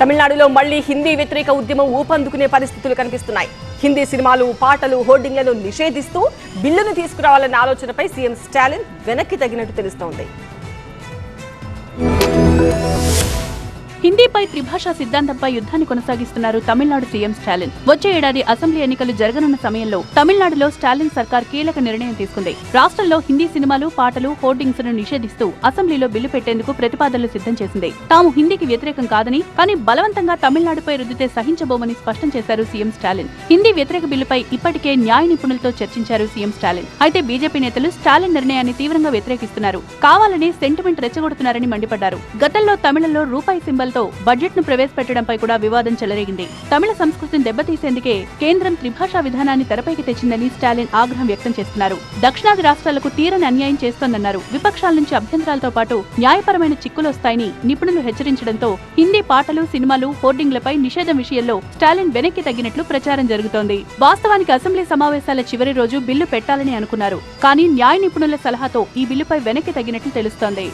తమిళనాడులో మళ్ళీ హిందీ వ్యతిరేక ఉద్యమం ఊపందుకునే పరిస్థితులు కనిపిస్తున్నాయి. హిందీ సినిమాలు పాటలు హోర్డింగ్లను నిషేధిస్తూ బిల్లును తీసుకురావాలన్న ఆలోచనపై సీఎం స్టాలిన్ వెనక్కి తగినట్టు తెలుస్తోంది. హిందీపై త్రిభాషా సిద్ధాంతంపై యుద్ధాన్ని కొనసాగిస్తున్నారు తమిళనాడు సీఎం స్టాలిన్. వచ్చే ఏడాది అసెంబ్లీ ఎన్నికలు జరగనున్న సమయంలో తమిళనాడులో స్టాలిన్ సర్కార్ కీలక నిర్ణయం తీసుకుంది. రాష్ట్రంలో హిందీ సినిమాలు పాటలు హోర్డింగ్స్ను నిషేధిస్తూ అసెంబ్లీలో బిల్లు పెట్టేందుకు ప్రతిపాదనలు సిద్ధం చేసింది. తాము హిందీకి వ్యతిరేకం కాదని కానీ బలవంతంగా తమిళనాడుపై రుద్దితే సహించబోమని స్పష్టం చేశారు సీఎం స్టాలిన్. హిందీ వ్యతిరేక బిల్లుపై ఇప్పటికే న్యాయ నిపుణులతో చర్చించారు సీఎం స్టాలిన్. అయితే బీజేపీ నేతలు స్టాలిన్ నిర్ణయాన్ని తీవ్రంగా వ్యతిరేకిస్తున్నారు. కావాలని సెంటిమెంట్ రెచ్చగొడుతున్నారని మండిపడ్డారు. గతంలో తమిళంలో రూపాయి సింబల్తో బడ్జెట్ను ప్రవేశపెట్టడంపై కూడా వివాదం చెలరేగింది. తమిళ సంస్కృతిని దెబ్బతీసేందుకే కేంద్రం త్రిభాషా విధానాన్ని తెరపైకి తెచ్చిందని స్టాలిన్ ఆగ్రహం వ్యక్తం చేస్తున్నారు. దక్షిణాది రాష్ట్రాలకు తీరని అన్యాయం చేస్తోందన్నారు. విపక్షాల నుంచి అభ్యంతరాలతో పాటు న్యాయపరమైన చిక్కులు వస్తాయని నిపుణులు హెచ్చరించడంతో హిందీ పాటలు సినిమాలు హోర్డింగ్లపై నిషేధం విషయంలో స్టాలిన్ వెనక్కి తగ్గినట్లు ప్రచారం జరుగుతోంది. వాస్తవానికి అసెంబ్లీ సమావేశాల చివరి రోజు బిల్లు పెట్టాలని అనుకున్నారు. కానీ న్యాయ నిపుణుల సలహాతో ఈ బిల్లుపై వెనక్కి తగ్గినట్లు తెలుస్తోంది.